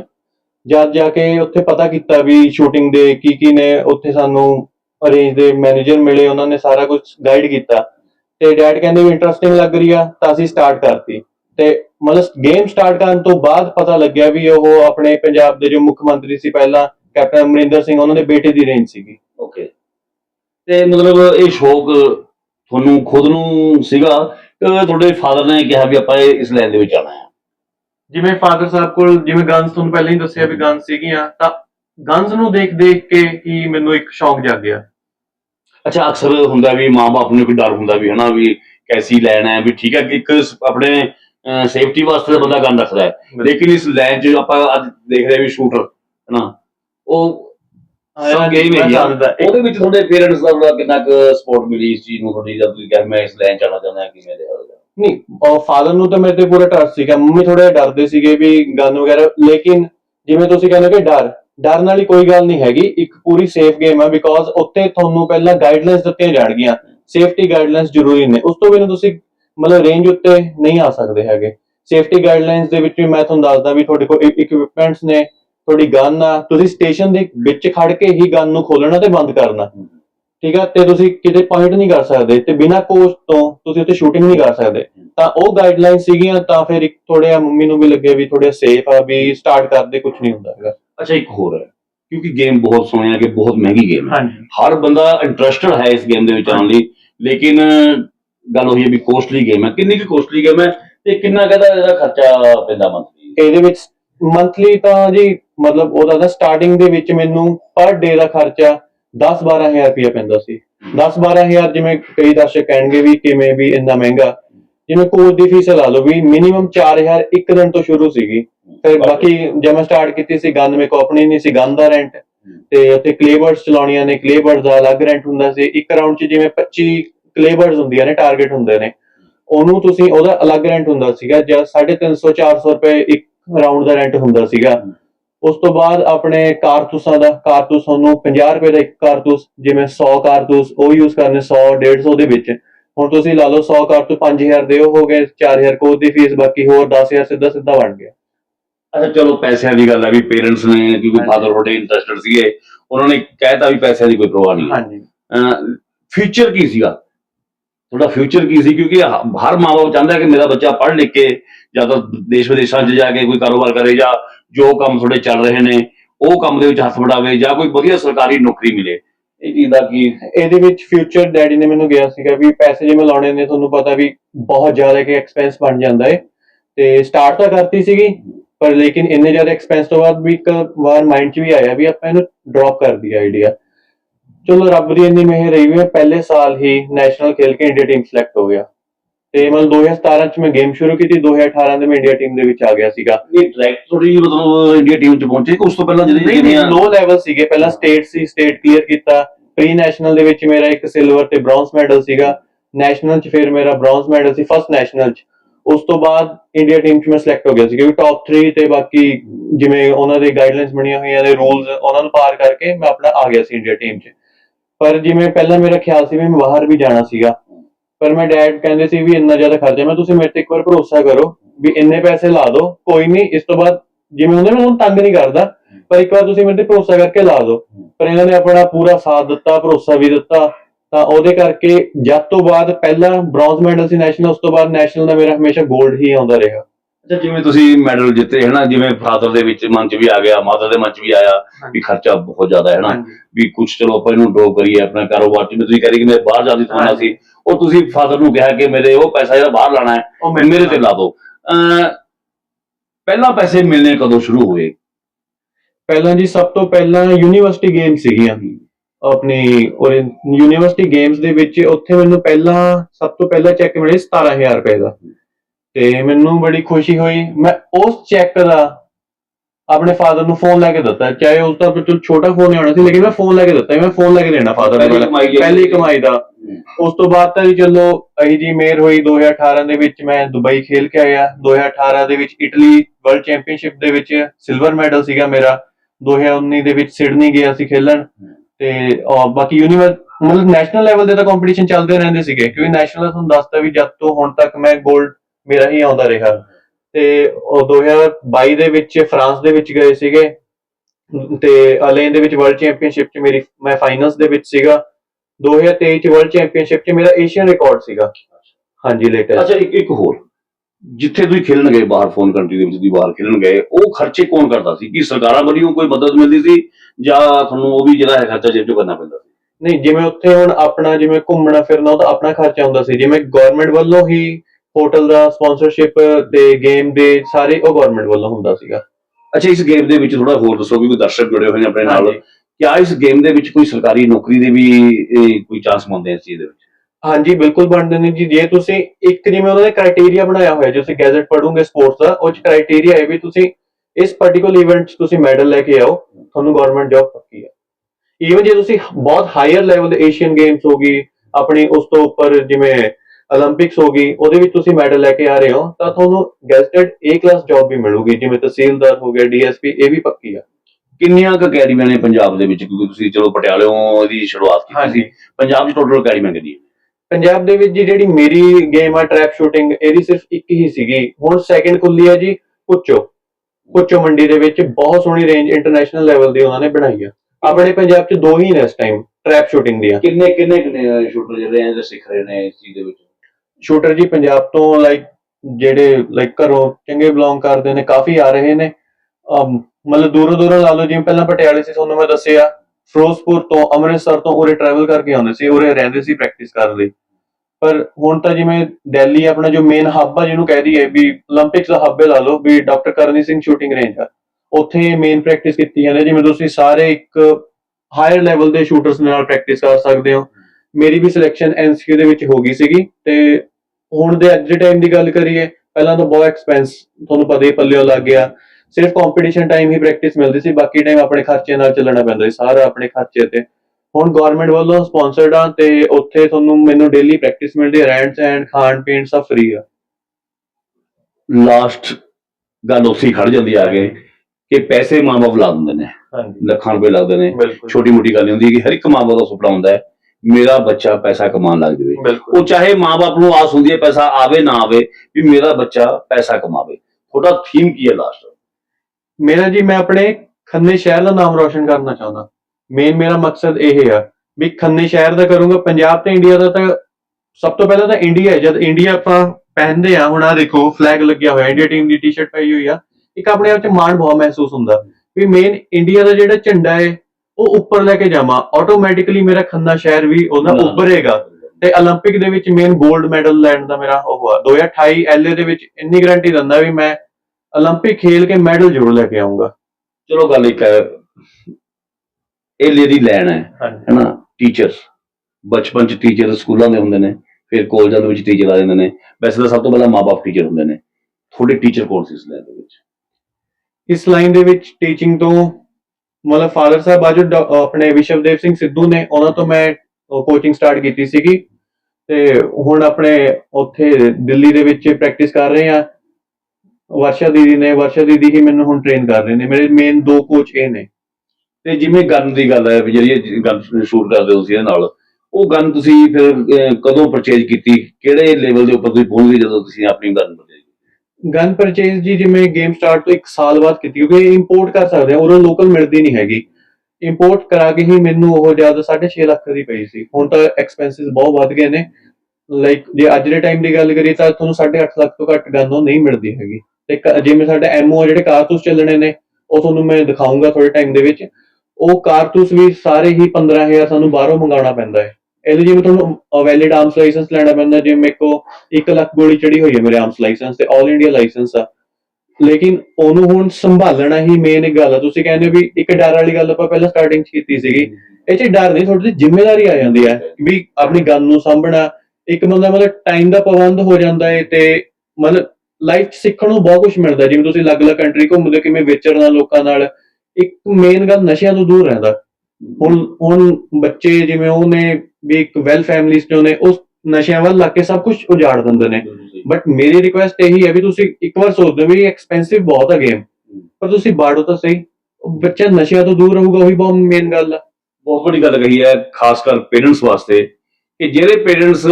ਜਦ ਜਾ ਕੇ ਉੱਥੇ ਪਤਾ ਕੀਤਾ ਵੀ ਸ਼ੂਟਿੰਗ ਦੇ ਕੀ ਕੀ ਨੇ ਉੱਥੇ ਸਾਨੂੰ ਰੇਂਜ ਦੇ ਮੈਨੇਜਰ ਮਿਲੇ। ਉਹਨਾਂ ਨੇ ਸਾਰਾ ਕੁਝ ਗਾਈਡ ਕੀਤਾ। ਤੇ ਡੈਡ ਕਹਿੰਦੇ ਵੀ ਇੰਟਰਸਟਿੰਗ ਲੱਗ ਰਹੀ ਆ ਤਾਂ ਅਸੀਂ ਸਟਾਰਟ ਕਰਤੀ। ਤੇ ਮਤਲਬ ਗੇਮ ਸਟਾਰਟ ਕਰਨ ਤੋਂ ਬਾਅਦ ਪਤਾ ਲੱਗਿਆ ਵੀ ਉਹ ਆਪਣੇ ਪੰਜਾਬ ਦੇ ਜੋ ਮੁੱਖ ਮੰਤਰੀ ਸੀ ਪਹਿਲਾਂ ਕੈਪਟਨ ਅਮਰਿੰਦਰ ਸਿੰਘ ਉਹਨਾਂ ਦੇ ਬੇਟੇ ਦੀ ਰੇਂਜ ਸੀਗੀ। ਓਕੇ ਤੇ ਮਤਲਬ ਇਹ ਸ਼ੌਕ ਤੁਹਾਨੂੰ ਖੁਦ ਨੂੰ ਸੀਗਾ ਕਿ ਤੁਹਾਡੇ ਫਾਦਰ ਨੇ ਕਿਹਾ ਵੀ ਆਪਾਂ ਇਸ ਲਾਈਨ ਦੇ ਵਿੱਚ ਆਣਾ ਹੈ? ਜਿਵੇਂ ਫਾਦਰ ਸਾਹਿਬ ਕੋਲ ਜਿਵੇਂ ਗਨਸ ਤੁਹਾਨੂੰ ਪਹਿਲਾਂ ਹੀ ਦੱਸਿਆ ਵੀ ਗਨਸ ਸੀਗੀਆਂ ਤਾਂ ਗਨਸ ਨੂੰ ਦੇਖ ਦੇਖ ਕੇ ਹੀ ਮੈਨੂੰ ਇੱਕ ਸ਼ੌਂਕ ਜਾਗ ਗਿਆ। ਅੱਛਾ ਅਕਸਰ ਹੁੰਦਾ ਵੀ ਮਾਪੇ ਨੂੰ ਕੋਈ ਡਰ ਹੁੰਦਾ ਵੀ ਹਨਾ ਵੀ ਕੈਸੀ ਲੈਣ ਹੈ ਵੀ ਠੀਕ ਹੈ ਕਿ ਇੱਕ ਆਪਣੇ ਸੇਫਟੀ ਵਾਸਤੇ ਤਾਂ ਬੰਦਾ ਗਨ ਰੱਖਦਾ ਹੈ। ਲੇਕਿਨ ਇਸ 'ਚ ਆਪਾਂ ਅੱਜ ਦੇਖ ਰਹੇ ਵੀ ਸ਼ੂਟਰ ਹਨਾ ਉਹ ਸਭ ਗੇਮ ਹੈ ਉਹਦੇ ਵਿੱਚ ਤੁਹਾਡੇ ਪੇਰੈਂਟਸ ਦਾ ਕਿੰਨਾ ਕੁ ਸਪੋਰਟ ਮਿਲੀ ਇਸ ਚੀਜ਼ ਨੂੰ ਤੁਹਾਡੀ ਜਦ ਤੁਸੀਂ ਕਿਹਾ ਮੈਂ ਇਸ ਲਾਈਨ 'ਚ ਚਾਹੁੰਦਾ ਦੇ ਹੋਗਾ ਨਹੀਂ ਫਾਦਰ ਨੂੰ ਤਾਂ ਮੇਰੇ ਤੇ ਪੂਰਾ ਟਰਸਟ ਸੀਗਾ। ਮੰਮੀ ਥੋੜਾ ਡਰਦੇ ਸੀਗੇ ਵੀ ਗਨ ਵਗੈਰਾ ਲੇਕਿਨ ਜਿਵੇਂ ਤੁਸੀਂ ਕਹਿੰਦੇ ਕਿ ਡਰ ਡਰਨ ਵਾਲੀ ਕੋਈ ਗੱਲ ਨਹੀਂ ਹੈਗੀ। ਇੱਕ ਪੂਰੀ ਸੇਫ ਗੇਮ ਹੈ ਬਿਕੋਜ਼ ਉੱਤੇ ਤੁਹਾਨੂੰ ਪਹਿਲਾਂ ਗਾਈਡਲਾਈਨਸ ਦਿੱਤੀਆਂ ਜਾਣਗੀਆਂ। ਸੇਫਟੀ ਗਾਈਡਲਾਈਨਸ ਜ਼ਰੂਰੀ ਨੇ। ਉਸ ਤੋਂ ਬਿਨਾਂ ਤੁਸੀਂ ਮਤਲਬ ਰੇਂਜ ਉੱਤੇ ਨਹੀਂ ਆ ਸਕਦੇ ਹੈਗੇ। ਸੇਫਟੀ ਗਾਈਡਲਾਈਨਸ ਦੇ ਵਿੱਚ ਵੀ ਮੈਂ ਤੁਹਾਨੂੰ ਦੱਸਦਾ ਵੀ ਤੁਹਾਡੇ ਕੋਲ ਇਕਵਿਪਮੈਂਟਸ ਨੇ ਤੁਹਾਡੀ ਗਨ ਆ ਤੁਸੀਂ ਸਟੇਸ਼ਨ ਦੇ ਵਿੱਚ ਖੜ ਕੇ ਹੀ ਗਨ ਨੂੰ ਖੋਲਣਾ ਤੇ ਬੰਦ ਕਰਨਾ। ਠੀਕ ਆ? ਤੇ ਤੁਸੀਂ ਕਿਤੇ ਪੁਆਇੰਟ ਨਹੀਂ ਕਰ ਸਕਦੇ ਤੇ ਬਿਨਾਂ ਕੋਚ ਤੋਂ ਤੁਸੀਂ ਉੱਥੇ ਸ਼ੂਟਿੰਗ ਨਹੀਂ ਕਰ ਸਕਦੇ। ਤਾਂ ਉਹ ਗਾਈਡਲਾਈਨ ਸੀਗੀਆਂ ਤਾਂ ਫਿਰ ਇੱਕ ਥੋੜ੍ਹਾ ਮੰਮੀ ਨੂੰ ਵੀ ਲੱਗਿਆ ਵੀ ਥੋੜਾ ਸੇਫ ਆ ਵੀ ਸਟਾਰਟ ਕਰਦੇ ਕੁਝ ਨਹੀਂ ਹੁੰਦਾ ਹੈਗਾ। ਅੱਛਾ ਇੱਕ ਹੋਰ ਹੈ ਕਿਉਂਕਿ ਗੇਮ ਬਹੁਤ ਸੁਣਿਆ ਕਿ ਬਹੁਤ ਮਹਿੰਗੀ ਗੇਮ ਹੈ। ਹਰ ਬੰਦਾ ਇੰਟਰਸਟਡ ਹੈ ਇਸ ਗੇਮ ਦੇ ਵਿੱਚ ਆਉਣ ਲਈ ਲੇਕਿਨ ਗੱਲ ਹੋਈ ਹੈ ਵੀ ਕੋਸਟਲੀ ਗੇਮ ਹੈ। ਕਿੰਨੀ ਕੁ ਕੋਸਟਲੀ ਗੇਮ ਹੈ ਤੇ ਕਿੰਨਾ ਕਹਦਾ ਇਹਦਾ ਖਰਚਾ ਪੈਂਦਾ ਮੰਥਲੀ ਇਹਦੇ ਵਿੱਚ ਮੰਥਲੀ ਤਾਂ ਜੀ ਮਤਲਬ ਉਹਦਾ ਤਾਂ ਸਟਾਰਟਿੰਗ ਦੇ ਵਿੱਚ ਮੈਨੂੰ ਪਰ ਡੇ ਦਾ ਖਰਚਾ 10-12000 ਰੁਪਇਆ ਪੈਂਦਾ ਸੀ। 10-12000 ਜਿਵੇਂ ਕਈ ਦਰਸ਼ਕ ਕਹਿਣਗੇ ਵੀ ਕਿਵੇਂ ਵੀ ਇੰਨਾ ਮਹਿੰਗਾ। ਜਿਵੇਂ ਕੋਚ ਦੀ ਫੀਸ ਲਾ ਲਓ ਵੀ ਮਿਨੀਮਮ 4000 ਇੱਕ ਦਿਨ ਤੋਂ ਸ਼ੁਰੂ ਸੀਗੀ। ਫਿਰ ਬਾਕੀ ਜਦ ਮੈਂ ਸਟਾਰਟ ਕੀਤੀ ਸੀ ਗਨ ਮੇ ਕੋ ਆਪਣੀ ਨਹੀਂ ਸੀ ਗਨ ਦਾ ਰੈਂਟ ਤੇ ਉੱਥੇ ਕਲੇਬਰਸ ਚਲਾਉਣੀਆਂ ਨੇ ਕਲੇਬਰਸ ਦਾ ਅਲੱਗ ਰੈਂਟ ਹੁੰਦਾ ਸੀ। ਇੱਕ ਰਾਉਂਡ 'ਚ ਜਿਵੇਂ 25 ਕਲੇਬਰਸ ਹੁੰਦੀਆਂ ਨੇ ਟਾਰਗੇਟ ਹੁੰਦੇ ਨੇ। ਉਹਨੂੰ ਤੁਸੀਂ ਉਹਦਾ ਅਲੱਗ ਰੈਂਟ ਹੁੰਦਾ ਸੀਗਾ ਜਾਂ 350 400 ਰੁਪਏ ਇੱਕ ਰਾਉਂਡ ਦਾ ਰੈਂਟ ਹੁੰਦਾ ਸੀਗਾ। ਉਸ ਤੋਂ ਬਾਅਦ ਆਪਣੇ ਕਾਰਤੂਸਾਂ ਦਾ ਕਾਰਤੂਸ ਤੁਹਾਨੂੰ 50 ਰੁਪਏ ਦਾ ਇੱਕ ਕਾਰਤੂਸ ਜਿਵੇਂ 100 ਕਾਰਤੂਸ ਉਹ ਯੂਜ਼ ਕਰਨੇ 100 150 ਦੇ ਵਿੱਚ। ਹੁਣ ਤੁਸੀਂ ਲਾ ਲਓ 100 ਕਾਰ ਤੋਂ 5000 ਦਿਓ ਹੋ ਗਏ 4000 ਕੋਚ ਦੀ ਫੀਸ ਬਾਕੀ ਹੋਰ 10000 ਸਿੱਧਾ ਸਿੱਧਾ ਬਣ ਗਿਆ। ਅੱਛਾ ਚਲੋ ਪੈਸਿਆਂ ਦੀ ਗੱਲ ਹੈ ਵੀ ਪੇਰੈਂਟਸ ਨੇ ਕਿਉਂਕਿ। ਫਾਦਰ ਤੁਹਾਡੇ ਇੰਟਰਸਟਡ ਸੀਗੇ ਉਹਨਾਂ ਨੇ ਕਹਿਤਾ ਵੀ ਪੈਸਿਆਂ ਦੀ ਕੋਈ ਪਰਵਾਹ ਨਹੀਂ। ਹਾਂਜੀ। ਫਿਊਚਰ ਕੀ ਸੀਗਾ? ਤੁਹਾਡਾ ਫਿਊਚਰ ਕੀ ਸੀ? ਕਿਉਂਕਿ ਹਰ ਮਾਂ-ਬਾਪ ਚਾਹੁੰਦਾ ਕਿ ਮੇਰਾ ਬੱਚਾ ਪੜ੍ਹ ਲਿਖ ਕੇ ਜਾਂ ਤਾਂ ਦੇਸ਼ ਵਿਦੇਸ਼ਾਂ 'ਚ ਜਾ ਕੇ ਕੋਈ ਕਾਰੋਬਾਰ ਕਰੇ ਜਾਂ ਜੋ ਕੰਮ ਤੁਹਾਡੇ ਚੱਲ ਰਹੇ ਨੇ, ਉਹ ਕੰਮ ਦੇ ਵਿੱਚ ਹੱਥ ਵਡਾਵੇ ਜਾਂ ਕੋਈ ਵਧੀਆ ਸਰਕਾਰੀ ਨੌਕਰੀ ਮਿਲੇ। ਇਹ ਚੀਜ਼ ਦਾ ਕੀ ਇਹਦੇ ਵਿੱਚ ਫਿਊਚਰ ਡੈਡੀ ਨੇ ਮੈਨੂੰ ਕਿਹਾ ਸੀਗਾ ਵੀ ਪੈਸੇ ਜਿਵੇਂ ਲਾਉਣੇ ਨੇ, ਤੁਹਾਨੂੰ ਪਤਾ ਵੀ ਬਹੁਤ ਜ਼ਿਆਦਾ ਕਿ ਐਕਸਪੈਂਸ ਬਣ ਜਾਂਦਾ ਹੈ ਤੇ ਸਟਾਰਟ ਤਾਂ ਕਰਤੀ ਸੀਗੀ, ਪਰ ਲੇਕਿਨ ਇੰਨੇ ਜ਼ਿਆਦਾ ਐਕਸਪੈਂਸ ਤੋਂ ਬਾਅਦ ਵੀ ਇੱਕ ਵਾਰ ਮਾਈਂਡ 'ਚ ਵੀ ਆਇਆ ਵੀ ਆਪਾਂ ਇਹਨੂੰ ਡ੍ਰੌਪ ਕਰ ਦਈਏ ਆਈਡੀਆ ਚਲੋ ਰੱਬ ਦੀ ਇੰਨੀ ਮਿਹਰ ਰਹੀ ਵੀ ਪਹਿਲੇ ਸਾਲ ਹੀ ਨੈਸ਼ਨਲ ਖੇਲ ਕੇ ਇੰਡੀਆ ਟੀਮ ਸਿਲੈਕਟ ਹੋ ਗਿਆ। ਤੇ ਮਤਲਬ 2017 ਚ ਮੈਂ ਗੇਮ ਸ਼ੁਰੂ ਕੀਤੀ 2018 ਦੇ ਮੈਂ ਇੰਡੀਆ ਟੀਮ ਦੇ ਵਿੱਚ ਆ ਗਿਆ ਸੀਗਾ। ਨਹੀਂ ਡਾਇਰੈਕਟ ਥੋੜੀ ਮਤਲਬ ਇੰਡੀਆ ਟੀਮ 'ਚ ਪਹੁੰਚੇ ਉਸ ਤੋਂ ਪਹਿਲਾਂ ਜਿਹੜੀ ਨਹੀਂ ਨਹੀਂ ਜਿਹੜੀਆਂ ਲੋ ਲੈਵਲ ਸੀਗੇ। ਪਹਿਲਾਂ ਸਟੇਟ ਸੀ ਸਟੇਟ ਕਲੀਅਰ ਕੀਤਾ। ਪ੍ਰੀ ਨੈਸ਼ਨਲ ਦੇ ਵਿੱਚ ਮੇਰਾ ਇੱਕ ਸਿਲਵਰ ਤੇ ਬ੍ਰੌਂਜ਼ ਮੈਡਲ ਸੀਗਾ। ਨੈਸ਼ਨਲ ਚ ਫਿਰ ਮੇਰਾ ਬ੍ਰੌਂਜ਼ ਮੈਡਲ ਸੀ ਫਸਟ ਨੈਸ਼ਨਲ ਚ। ਉਸ ਤੋਂ ਬਾਅਦ ਇੰਡੀਆ ਟੀਮ ਚ ਮੈਂ ਸਿਲੈਕਟ ਹੋ ਗਿਆ ਸੀ ਕਿਉਂਕਿ ਟੌਪ 3 ਤੇ ਬਾਕੀ ਜਿਵੇਂ ਉਹਨਾਂ ਦੇ ਗਾਈਡਲਾਈਨਸ ਬਣੀਆਂ ਹੋਈਆਂ ਨੇ ਰੂਲਸ ਉਹਨਾਂ ਨੂੰ ਪਾਰ ਕਰਕੇ ਮੈਂ ਆਪਣਾ ਆ ਗਿਆ ਸੀ ਇੰਡੀਆ ਟੀਮ ਚ। ਪਰ ਜਿਵੇਂ ਪਹਿਲਾਂ ਮੇਰਾ ਖਿਆਲ ਸੀ ਵੀ ਮੈਂ ਬਾਹਰ ਵੀ ਜਾਣਾ ਸੀਗਾ, ਪਰ ਮੈਂ ਡੈਡ ਕਹਿੰਦੇ ਸੀ ਵੀ ਇੰਨਾ ਜ਼ਿਆਦਾ ਖਰਚਾ, ਮੈਂ ਤੁਸੀਂ ਮੇਰੇ ਤੇ ਇੱਕ ਵਾਰ ਭਰੋਸਾ ਕਰੋ ਵੀ ਇੰਨੇ ਪੈਸੇ ਲਾ ਦਿਓ, ਕੋਈ ਨਹੀਂ, ਇਸ ਤੋਂ ਬਾਅਦ ਜਿਵੇਂ ਹੁੰਦੇ ਮੈਂ ਤੁਹਾਨੂੰ ਤੰਗ ਨਹੀਂ ਕਰਦਾ, ਪਰ ਇੱਕ ਵਾਰ ਤੁਸੀਂ ਮੇਰੇ ਤੇ ਭਰੋਸਾ ਕਰਕੇ ਲਾ ਦਿਓ। ਪਰ ਇਹਨਾਂ ਨੇ ਆਪਣਾ ਪੂਰਾ ਸਾਥ ਦਿੱਤਾ, ਭਰੋਸਾ ਵੀ ਦਿੱਤਾ, ਤਾਂ ਉਹਦੇ ਕਰਕੇ ਜਦ ਤੋਂ ਬਾਅਦ ਪਹਿਲਾ ਬ੍ਰੌਂਜ਼ ਮੈਡਲ ਸੀ ਨੈਸ਼ਨਲ ਉਸ ਤੋਂ ਬਾਅਦ ਨੈਸ਼ਨਲ ਦਾ ਮੇਰਾ ਹਮੇਸ਼ਾ 골ਡ ਹੀ ਆਉਂਦਾ ਰਿਹਾ। ਅੱਛਾ ਜਿਵੇਂ ਤੁਸੀਂ ਮੈਡਲ ਜਿੱਤੇ ਹੈ ਨਾ ਜਿਵੇਂ ਫਾਦਰ ਦੇ ਵਿੱਚ ਮਨ 'ਚ ਵੀ ਆ ਗਿਆ ਮਾਤਾ ਦੇ ਮਨ 'ਚ ਵੀ ਆਇਆ ਵੀ ਖਰਚਾ ਬਹੁਤ ਜ਼ਿਆਦਾ ਹੈ ਨਾ ਵੀ ਕੁਝ ਚਲੋ ਆਪਾਂ ਇਹਨੂੰ ਡਰੋ ਕਰੀਏ ਆਪਣਾ ਕਾਰੋਬਾਰ ਚ ਵੀ ਤੁਸੀਂ ਕਹਿ ਰਹੇ ਕਿ ਮੈਂ ਬਾਹਰ ਜਾਣ ਦੀ ਤਮੰਨਾ। ਸੀ ਉਹ ਤੁਸੀਂ ਫਾਦਰ ਨੂੰ ਕਿਹਾ ਕਿ ਮੇਰੇ ਉਹ ਪੈਸਾ ਜਿਹੜਾ ਬਾਹਰ ਲਾਣਾ ਹੈ ਉਹ ਮੇਰੇ ਤੇ ਲਾ ਦਿਓ। ਅਹ ਪਹਿਲਾਂ ਪੈਸੇ ਮਿਲਣੇ ਕਦੋਂ ਸ਼ੁਰੂ ਹੋਏ? ਪਹਿਲਾਂ ਜੀ ਸਭ ਤੋਂ ਪਹਿਲਾਂ ਯੂਨੀਵਰਸਿਟੀ ਗੇਮ ਸੀਗੀਆਂ। ਆਪਣੀ ਔਰ ਯੂਨੀਵਰਸਿਟੀ ਗੇਮਸ ਦੇ ਵਿੱਚ ਉੱਥੇ ਮੈਨੂੰ ਪਹਿਲਾਂ ਸਭ ਤੋਂ ਪਹਿਲਾਂ ਚੈੱਕ ਮਿਲਿਆ 17000 ਰੁਪਏ ਦਾ। ਤੇ ਮੈਨੂੰ ਬੜੀ ਖੁਸ਼ੀ ਹੋਈ। ਮੈਂ ਉਸ ਚੈੱਕ ਦਾ ਆਪਣੇ ਫਾਦਰ ਨੂੰ ਫੋਨ ਲੈ ਕੇ ਦਿੱਤਾ। ਚਾਹੇ ਉਸ ਦਾ ਬਿਲਕੁਲ ਛੋਟਾ ਫੋਨ ਹੀ ਹੋਣਾ ਸੀ ਲੇਕਿਨ ਮੈਂ ਫੋਨ ਲੈ ਕੇ ਦਿੱਤਾ। ਮੈਂ ਫੋਨ ਲੈ ਕੇ ਦੇਣਾ ਫਾਦਰ ਨੂੰ ਪਹਿਲੀ ਕਮਾਈ ਦਾ ਉਸ ਤੋਂ ਬਾਅਦ ਤਾਂ ਚਲੋ ਅਹੀ ਜੀ ਮੇਰ ਹੋਈ 2018 ਦੇ ਵਿੱਚ ਮੈਂ ਦੁਬਈ ਖੇਲ ਕੇ ਆਇਆ। 2018 ਦੇ ਵਿੱਚ ਇਟਲੀ ਵਰਲਡ ਚੈਂਪੀਅਨਸ਼ਿਪ ਦੇ ਵਿੱਚ ਸਿਲਵਰ ਮੈਡਲ ਸੀਗਾ ਮੇਰਾ। 2019 ਦੇ ਵਿੱਚ ਸਿਡਨੀ ਗਿਆ ਸੀ ਖੇਲਣ। ਤੇ ਬਾਕੀ ਯੂਨੀਵਰ ਮਤਲਬ ਨੈਸ਼ਨਲ ਲੈਵਲ ਦੇ ਤਾਂ ਕੰਪੀਟੀਸ਼ਨ ਚੱਲਦੇ ਰਹਿੰਦੇ ਸੀਗੇ। ਕਿਉਂਕਿ ਨੈਸ਼ਨਲ ਤੁਹਾਨੂੰ ਦੱਸਤਾ ਵੀ ਜਦ ਤੋਂ ਹੁਣ ਤੱਕ ਮੈਂ 골ਡ ਮੇਰਾ ਹੀ ਆਉਂਦਾ ਰਿਹਾ। ਤੇ ਉਹ 2022 ਦੇ ਵਿੱਚ ਫਰਾਂਸ ਦੇ ਵਿੱਚ ਗਏ ਸੀਗੇ। ਤੇ ਅਲੇਨ ਦੇ ਵਿੱਚ ਵਰਲਡ ਚੈਂਪੀਅਨਸ਼ਿਪ ਚ ਮੇਰੀ ਮੈਂ ਫਾਈਨਲਸ ਦੇ ਵਿੱਚ ਸੀਗਾ। 2023 ਚ ਵਰਲਡ ਚੈਂਪੀਅਨਸ਼ਿਪ ਚ ਮੇਰਾ ਏਸ਼ੀਅਨ ਰਿਕਾਰਡ ਸੀਗਾ। ਹਾਂਜੀ ਲੇਟੈਸਟ ਅੱਛਾ ਇੱਕ ਇੱਕ ਹੋਰ। ਜਿੱਥੇ ਤੁਸੀਂ ਖੇਲਣ ਗਏ ਬਾਹਰ ਫੋਨ ਕੰਟਰੀ ਦੇ ਵਿੱਚ ਤੁਸੀਂ ਬਾਹਰ ਖੇਲਣ ਗਏ ਉਹ ਖਰਚੇ ਕੌਣ ਕਰਦਾ ਸੀ? ਕੀ ਸਰਕਾਰਾਂ ਵੱਲੋਂ ਕੋਈ ਮਦਦ ਮਿਲਦੀ ਸੀ? ਜਾਂ ਤੁਹਾਨੂੰ ਉਹ ਵੀ ਜਿਹੜਾ ਹੈ ਖਰਚਾ ਜੇਬ ਚੋਂ ਕਰਨਾ ਪੈਂਦਾ ਸੀ? ਨਹੀਂ ਜਿਵੇਂ ਉੱਥੇ ਹੁਣ ਆਪਣਾ ਜਿਵੇਂ ਘੁੰਮਣਾ ਫਿਰਨਾ ਉਹ ਤਾਂ ਆਪਣਾ ਖਰਚਾ ਹੁੰਦਾ ਸੀ। ਜਿਵੇਂ ਗਵਰਨਮੈਂਟ ਵੱਲੋਂ ਹੀ ਹੋਟਲ ਦਾ ਸਪਾਂਸਰਸ਼ਿਪ ਤੇ ਗੇਮ ਦੇ ਸਾਰੇ ਉਹ ਗਵਰਨਮੈਂਟ ਵੱਲੋਂ ਹੁੰਦਾ ਸੀਗਾ। ਅੱਛਾ ਇਸ ਗੇਮ ਦੇ ਵਿੱਚ ਥੋੜਾ ਹੋਰ ਦੱਸੋ ਵੀ ਕੋਈ ਦਰਸ਼ਕ ਜੁੜੇ ਹੋਏ ਨੇ ਆਪਣੇ ਨਾਲ। ਹਾਂਜੀ। ਕਿਆ ਇਸ ਗੇਮ ਦੇ ਵਿੱਚ ਕੋਈ ਸਰਕਾਰੀ ਨੌਕਰੀ ਦੇ ਵੀ ਇਹ, ਕੋਈ ਚਾਂਸ ਮੰਨਦੇ ਇਸ ਚੀਜ਼ ਦੇ ਵਿੱਚ? ਹਾਂਜੀ ਬਿਲਕੁਲ ਬਣਦੇ ਨੇ ਜੀ। ਜੇ ਤੁਸੀਂ ਇੱਕ ਜਿਵੇਂ ਉਹਨਾਂ ਨੇ ਕ੍ਰਾਈਟੇਰੀਆ ਬਣਾਇਆ ਹੋਇਆ ਜੇ ਤੁਸੀਂ ਗੈਜ਼ਟ ਪੜੋਗੇ ਸਪੋਰਟਸ ਦਾ ਉਹ ਚ ਕ੍ਰਾਈਟੇਰੀਆ ਹੈ ਵੀ ਤੁਸੀਂ ਇਸ ਪਾਰਟਿਕੂਲਰ ਇਵੈਂਟ ਚ ਤੁਸੀਂ ਮੈਡਲ ਲੈ ਕੇ ਆਓ ਤੁਹਾਨੂੰ ਗਵਰਨਮੈਂਟ ਜੌਬ ਪੱਕੀ ਹੈ ਈਵਨ ਜੇ ਤੁਸੀਂ ਬਹੁਤ ਹਾਇਰ ਲੈਵਲ ਦੇ ਏਸ਼ੀਅਨ ਗੇਮਸ ਹੋ ਗਈ ਆਪਣੀ ਉਸ ਤੋਂ ਉੱਪਰ ਜਿਵੇਂ 올림픽ਸ ਹੋ ਗਈ ਉਹਦੇ ਵਿੱਚ ਤੁਸੀਂ ਮੈਡਲ ਲੈ ਕੇ ਆ ਰਹੇ ਹੋ ਤਾਂ ਤੁਹਾਨੂੰ ਗੈਜ਼ਟਡ A ਕਲਾਸ ਜੌਬ ਵੀ ਮਿਲੂਗੀ ਜਿਵੇਂ ਤਹਿਸੀਲਦਾਰ ਹੋ ਗਿਆ ਡੀਐਸਪੀ ਇਹ ਵੀ ਪੱਕੀ ਆ। ਕਿੰਨੀਆਂ ਕੁ ਅਕੈਡਮੀਆਂ ਨੇ ਪੰਜਾਬ ਦੇ ਵਿੱਚ? ਕਿਉਂਕਿ ਤੁਸੀਂ ਚਲੋ ਪਟਿਆਲੇੋਂ ਇਹਦੀ ਸ਼ੁਰੂਆਤ ਕੀਤੀ ਸੀ। ਪੰਜਾਬ 'ਚ ਟੋਟਲ ਅਕੈਡਮੀਆਂ ਕਿੰਨੀਆਂ ਪੰਜਾਬ ਦੇ ਵਿੱਚ ਜਿਹੜੀ ਮੇਰੀ ਗੇਮ ਆ ਟ੍ਰੈਪ ਸ਼ੂਟਿੰਗ ਇਹਦੀ ਸਿਰਫ ਇੱਕ ਹੀ ਸੀਗੀ। ਹੁਣ ਸੈਕਿੰਡ ਖੁੱਲੀ ਆ ਜੀ ਪੁੱਚੋ ਪੁੱਚੋ ਮੰਡੀ ਦੇ ਵਿੱਚ ਬਹੁਤ ਸੋਹਣੀ ਰੇਂਜ ਇੰਟਰਨੈਸ਼ਨਲ ਲੈਵਲ ਦੀ ਉਹਨਾਂ ਨੇ ਬਣਾਈ ਆ। ਆਪਣੇ ਪੰਜਾਬ 'ਚ ਦੋ ਹੀ ਨੇ ਇਸ ਟਾਈਮ ਟ੍ਰੈਪ ਸ਼ੂਟਿੰਗ ਦੀਆਂ। ਕਿੰਨੇ ਕਿੰਨੇ ਸ਼ੂਟਰ ਜਿਹੜੇ ਆ ਸਿੱਖ ਰਹੇ ਨੇ ਇਸ ਚੀਜ਼ ਦੇ ਵਿੱਚ? ਸ਼ੂਟਰ ਜੀ ਪੰਜਾਬ ਤੋਂ ਲਾਈਕ ਜਿਹੜੇ ਲਾਈਕ ਘਰੋਂ ਚੰਗੇ ਬਿਲੋਂਗ ਕਰਦੇ ਨੇ, ਕਾਫੀ ਆ ਰਹੇ ਨੇ। ਮਤਲਬ ਦੂਰੋਂ ਦੂਰੋਂ ਲਾ ਲਓ, ਜਿਵੇਂ ਪਹਿਲਾਂ ਪਟਿਆਲੇ ਸੀ, ਤੁਹਾਨੂੰ ਮੈਂ ਦੱਸਿਆ, ਫਿਰੋਜ਼ਪੁਰ ਤੋਂ, ਅੰਮ੍ਰਿਤਸਰ ਤੋਂ ਉਰੇ ਟਰੈਵਲ ਕਰਕੇ ਆਉਂਦੇ ਸੀ, ਉਰੇ ਰਹਿੰਦੇ ਸੀ ਪ੍ਰੈਕਟਿਸ ਕਰਨ ਲਈ। ਪਰ ਹੁਣ ਤਾਂ ਜਿਵੇਂ ਦਿੱਲੀ, ਆਪਣਾ ਜੋ ਮੇਨ ਹੱਬ ਆ, ਜਿਹਨੂੰ ਕਹਿ ਦਈਏ, ਵੀ 올림픽ਸ ਦਾ ਹੱਬ ਲਾ ਲਓ, ਵੀ ਡਾਕਟਰ ਕਰਨੀ ਸਿੰਘ ਸ਼ੂਟਿੰਗ ਰੇਂਜ ਆ। ਉੱਥੇ ਮੇਨ ਪ੍ਰੈਕਟਿਸ ਕੀਤੀ ਜਾਂਦੀ ਹੈ ਜਿਵੇਂ ਤੁਸੀਂ ਸਾਰੇ ਇੱਕ ਹਾਇਰ ਲੈਵਲ ਦੇ ਸ਼ੂਟਰਸ ਨਾਲ ਪ੍ਰੈਕਟਿਸ ਕਰ ਸਕਦੇ ਹੋ। ਮੇਰੀ ਵੀ ਸਿਲੈਕਸ਼ਨ ਐਨਸੀਏ ਦੇ ਵਿੱਚ ਹੋ ਗਈ ਸੀਗੀ, ਤੇ ਹੁਣ ਦੇ ਅੱਜ ਦੇ ਟਾਈਮ ਦੀ ਗੱਲ ਕਰੀਏ ਪਹਿਲਾਂ ਤਾਂ ਬਹੁਤ ਐਕਸਪੈਂਸ ਤੁਹਾਨੂੰ ਪਤਾ ਹੀ ਪੱਲਿਓ ਲੱਗ ਗਿਆ। ਸਿਰਫ ਕੰਪੀਟੀਸ਼ਨ ਟਾਈਮ ਹੀ ਪ੍ਰੈਕਟਿਸ ਮਿਲਦੀ ਸੀ ਬਾਕੀ ਟਾਈਮ ਆਪਣੇ ਖਰਚੇ ਨਾਲ ਚੱਲਣਾ ਪੈਂਦਾ ਸੀ ਸਾਰਾ ਆਪਣੇ ਖਰਚੇ ਤੇ। ਹੁਣ ਗਵਰਨਮੈਂਟ ਵੱਲੋਂ ਸਪਾਂਸਰਡ ਆ ਤੇ ਉੱਥੇ ਤੁਹਾਨੂੰ ਮੈਨੂੰ ਡੇਲੀ ਪ੍ਰੈਕਟਿਸ ਮਿਲਦੀ ਹੈ ਰਹਿਣ ਸਹਿਣ ਖਾਣ ਪੀਣ ਸਭ ਫ੍ਰੀ ਆ। ਲਾਸਟ ਗੱਲ ਹੀ ਖੜ ਜਾਂਦੀ ਆ ਕੇ ਕਿ ਪੈਸੇ ਮਾਂ-ਬਾਪ ਲਾ ਦਿੰਦੇ ਨੇ। ਹਾਂਜੀ। ਲੱਖਾਂ ਰੁਪਏ ਲੱਗਦੇ ਨੇ। ਛੋਟੀ ਮੋਟੀ ਗੱਲ ਨਹੀਂ ਹੁੰਦੀ ਕਿ ਹਰ ਇੱਕ ਮਾਂ-ਬਾਪ ਦਾ ਸੁਪਨਾ ਹੁੰਦਾ ਹੈ ਮੇਰਾ ਬੱਚਾ ਪੈਸਾ ਕਮਾਉਣ ਲੱਗ ਜਾਵੇ। ਉਹ ਚਾਹੇ ਮਾਪੇ ਨੂੰ ਆਸ ਹੁੰਦੀ ਹੈ ਪੈਸਾ ਆਵੇ ਨਾ ਆਵੇ ਵੀ ਮੇਰਾ ਬੱਚਾ ਪੈਸਾ ਕਮਾਵੇ। ਤੁਹਾਡਾ ਥੀਮ ਕੀ ਹੈ ਲਾਸਟ ਮੇਰਾ ਜੀ ਮੈਂ ਆਪਣੇ ਖੰਨੇ ਸ਼ਹਿਰ ਦਾ ਨਾਮ ਰੋਸ਼ਨ ਕਰਨਾ ਚਾਹੁੰਦਾ। ਮੇਨ ਮੇਰਾ ਮਕਸਦ ਇਹ ਆ ਵੀ ਖੰਨੇ ਸ਼ਹਿਰ ਦਾ ਕਰੂੰਗਾ ਪੰਜਾਬ ਤੇ ਇੰਡੀਆ ਦਾ ਤਾਂ ਸਭ ਤੋਂ ਪਹਿਲਾਂ ਤਾਂ ਇੰਡੀਆ ਹੈ। ਜਦ ਇੰਡੀਆ ਆਪਾਂ ਪਹਿਨਦੇ ਆ ਹੁਣ ਆ ਦੇਖੋ ਫਲੈਗ ਲੱਗਿਆ ਹੋਇਆ ਇੰਡੀਆ ਟੀਮ ਦੀ ਟੀ-ਸ਼ਰਟ ਪਾਈ ਹੋਈ ਆ। ਇੱਕ ਆਪਣੇ ਆਪ ਚ ਮਾਣ ਬਹੁਤ ਮਹਿਸੂਸ ਹੁੰਦਾ। ਵੀ ਮੇਨ ਇੰਡੀਆ ਦਾ ਜਿਹੜਾ ਝੰਡਾ ਹੈ ਉਹ ਉੱਪਰ ਲੈ ਕੇ ਜਾਵਾਂ। ਆਟੋਮੈਟਿਕਲੀ ਮੇਰਾ ਖੰਨਾ ਸ਼ਹਿਰ ਵੀ ਉਹਦਾ ਉੱਭਰੇਗਾ। ਤੇ 올림픽 ਦੇ ਵਿੱਚ ਮੇਨ 골ਡ ਮੈਡਲ ਲੈਣ ਦਾ ਮੇਰਾ ਉਹ ਹੋਇਆ 2028 ਐਲਏ ਦੇ ਵਿੱਚ ਇੰਨੀ ਗਰੰਟੀ ਦਿੰਦਾ ਵੀ ਮੈਂ 올림픽 ਖੇਲ ਕੇ ਮੈਡਲ ਜ਼ਰੂਰ ਲੈ ਕੇ ਆਉਂਗਾ ਚਲੋ ਗੱਲ ਇੱਕ ਹੈ ਇਹ ਲੇਦੀ ਲੈਣ ਹੈ ਹੈਨਾ ਟੀਚਰਸ ਬਚਪਨ ਚ ਟੀਚਰ ਸਕੂਲਾਂ ਦੇ ਹੁੰਦੇ ਨੇ ਫਿਰ ਕਾਲਜਾਂ ਦੇ ਵਿੱਚ ਟੀਚਰ ਆ ਜਾਂਦੇ ਨੇ। ਵੈਸੇ ਤਾਂ ਸਭ ਤੋਂ ਪਹਿਲਾਂ ਮਾਪੇ ਟੀਚਰ ਹੁੰਦੇ ਨੇ। ਥੋੜੇ ਟੀਚਰ ਕੋਰਸਿਸ ਲੈਣ ਦੇ ਵਿੱਚ? ਇਸ ਲਾਈਨ ਦੇ ਵਿੱਚ ਟੀਚਿੰਗ ਤੋਂ ਮਤਲਬ ਫਾਦਰ ਸਾਹਿਬ ਆਜੋ ਆਪਣੇ ਵਿਸ਼ਵਦੇਵ ਸਿੰਘ ਸਿੱਧੂ ਨੇ ਉਹਨਾਂ ਤੋਂ ਮੈਂ ਕੋਚਿੰਗ ਸਟਾਰਟ ਕੀਤੀ ਸੀਗੀ। ਤੇ ਹੁਣ ਆਪਣੇ ਉੱਥੇ ਦਿੱਲੀ ਦੇ ਵਿੱਚ ਪ੍ਰੈਕਟਿਸ ਕਰ ਰਹੇ ਆ। ਵਰਸ਼ਾ ਦੀਦੀ ਨੇ, ਵਰਸ਼ਾ ਦੀਦੀ ਹੀ ਮੈਨੂੰ ਹੁਣ ਟ੍ਰੇਨ ਕਰ ਰਹੇ ਨੇ। ਮੇਰੇ ਮੇਨ ਦੋ ਕੋਚ ਇਹ ਨੇ। ਤੇ ਜਿਵੇਂ ਗਨ ਦੀ ਗੱਲ ਹੈ, ਵੀ ਜਿਹੜੀ ਗਨ ਸ਼ੂਟ ਕਰਦੇ ਹੋ ਤੁਸੀਂ ਇਹਦੇ ਨਾਲ, ਉਹ ਗਨ ਤੁਸੀਂ ਫਿਰ ਕਦੋਂ ਪਰਚੇਜ ਕੀਤੀ? ਕਿਹੜੇ ਲੈਵਲ ਦੇ ਉੱਪਰ ਤੁਸੀਂ ਪਹੁੰਚ ਗਏ ਜਦੋਂ ਤੁਸੀਂ ਆਪਣੀ ਗਨ ਗਨ ਪਰਚੇਜ਼ ਜੀ, ਜਿਵੇਂ ਗੇਮ ਸਟਾਰਟ ਤੋਂ 1 ਸਾਲ ਬਾਅਦ ਕੀਤੀ, ਕਿਉਂਕਿ ਇੰਪੋਰਟ ਕਰ ਸਕਦੇ ਆ ਉਰੋਂ ਲੋਕਲ ਮਿਲਦੀ ਨਹੀਂ ਹੈਗੀ। ਇੰਪੋਰਟ ਕਰਾ ਕੇ ਹੀ ਮੈਨੂੰ ਉਹ ਜ਼ਿਆਦਾ 6.5 ਲੱਖ ਦੀ ਪਈ ਸੀ। ਹੁਣ ਤਾਂ ਐਕਸਪੈਂਸਸ ਬਹੁਤ ਵੱਧ ਗਏ ਨੇ। ਲਾਈਕ ਜੇ ਅੱਜ ਦੇ ਟਾਈਮ ਦੀ ਗੱਲ ਕਰੀਏ ਤਾਂ ਤੁਹਾਨੂੰ 8.5 ਲੱਖ ਤੋਂ ਘੱਟ ਗਨ ਉਹ ਨਹੀਂ ਮਿਲਦੀ ਹੈਗੀ। ਤੇ ਜਿਵੇਂ ਸਾਡੇ ਐਮਓ ਜਿਹੜੇ ਕਾਰਤੂਸ ਚੱਲਣੇ ਨੇ, ਉਹ ਤੁਹਾਨੂੰ ਮੈਂ ਦਿਖਾਉਂਗਾ ਥੋੜੇ ਟਾਈਮ ਦੇ ਵਿੱਚ। ਉਹ ਕਾਰਤੂਸ ਵੀ ਸਾਰੇ ਹੀ 15000 ਸਾਨੂੰ ਬਾਹਰੋਂ ਮੰਗਾਉਣਾ ਪੈਂਦਾ ਹੈ। ਇਹਦੇ ਜਿਵੇਂ ਤੁਹਾਨੂੰ ਵੈਲਿਡ ਆਰਮਸ ਲਾਇਸੈਂਸ ਲੈਣਾ ਪੈਂਦਾ ਜਿਵੇਂ ਮੇਰੇ ਕੋ 1 ਲੱਖ ਗੋਲੀ ਚੜੀ ਹੋਈ ਹੈ ਮੇਰੇ ਆਰਮਸ ਲਾਇਸੈਂਸ ਤੇ 올 ਇੰਡੀਆ ਲਾਇਸੈਂਸ ਆ। ਲੇਕਿਨ ਉਹਨੂੰ ਹੁਣ ਸੰਭਾਲਣਾ ਹੀ ਮੇਨ ਗੱਲ ਆ। ਤੁਸੀਂ ਕਹਿੰਦੇ ਵੀ ਇੱਕ ਡਰ ਵਾਲੀ ਗੱਲ ਆਪਾਂ ਪਹਿਲਾਂ ਸਟਾਰਟਿੰਗ ਕੀਤੀ ਸੀਗੀ। ਇਹ 'ਚ ਡਰ ਨਹੀਂ ਤੁਹਾਡੀ ਜ਼ਿੰਮੇਵਾਰੀ ਆ ਜਾਂਦੀ ਹੈ ਵੀ ਆਪਣੀ ਗੱਲ ਨੂੰ ਸਾਂਭਣਾ। ਇੱਕ ਬੰਦਾ ਮਤਲਬ ਟਾਈਮ ਦਾ ਪਾਬੰਦ ਹੋ ਜਾਂਦਾ ਹੈ ਤੇ ਮਤਲਬ ਲਾਈਫ 'ਚ ਸਿੱਖਣ ਨੂੰ ਬਹੁਤ ਕੁਝ ਮਿਲਦਾ। ਜਿਵੇਂ ਤੁਸੀਂ ਅਲੱਗ-ਅਲੱਗ ਕੰਟਰੀ ਘੁੰਮਦੇ ਹੋ, ਕਿਵੇਂ ਵਿਚਰਨਾ ਲੋਕਾਂ ਨਾਲ ਇੱਕ ਮੇਨ ਗੱਲ ਨਸ਼ਿਆਂ ਤੋਂ ਦੂਰ ਰਹਿੰਦਾ। ਹੁਣ ਹੁਣ ਬੱਚੇ ਜਿਵੇਂ ਉਹ ਨੇ ਵੀ ਇੱਕ ਵੈਲ ਫੈਮਿਲੀਜ਼ ਜੋ ਨੇ ਉਸ ਨਸ਼ਿਆਂ ਵੱਲ ਲੱਗ ਕੇ ਸਭ ਕੁਝ ਉਜਾੜ ਦਿੰਦੇ ਨੇ। ਬਟ ਮੇਰੀ ਰਿਕੁਐਸਟ ਇਹੀ ਹੈ ਵੀ ਤੁਸੀਂ ਇੱਕ ਵਾਰ ਸੋਚਦੇ ਵੀ ਐਕਸਪੈਂਸਿਵ ਬਹੁਤ ਹੈ ਗੇਮ ਪਰ ਤੁਸੀਂ ਬਾੜੋ ਤਾਂ ਸਹੀ। ਬੱਚਾ ਨਸ਼ਿਆਂ ਤੋਂ ਦੂਰ ਰਹੂਗਾ ਉਹੀ ਬਹੁਤ ਮੇਨ ਗੱਲ ਆ। ਬਹੁਤ ਵੱਡੀ ਗੱਲ ਕਹੀ ਹੈ ਖਾਸ ਕਰ ਪੇਰੈਂਟਸ ਵਾਸਤੇ ਕਿ ਜਿਹੜੇ ਪੇਰੈਂਟਸ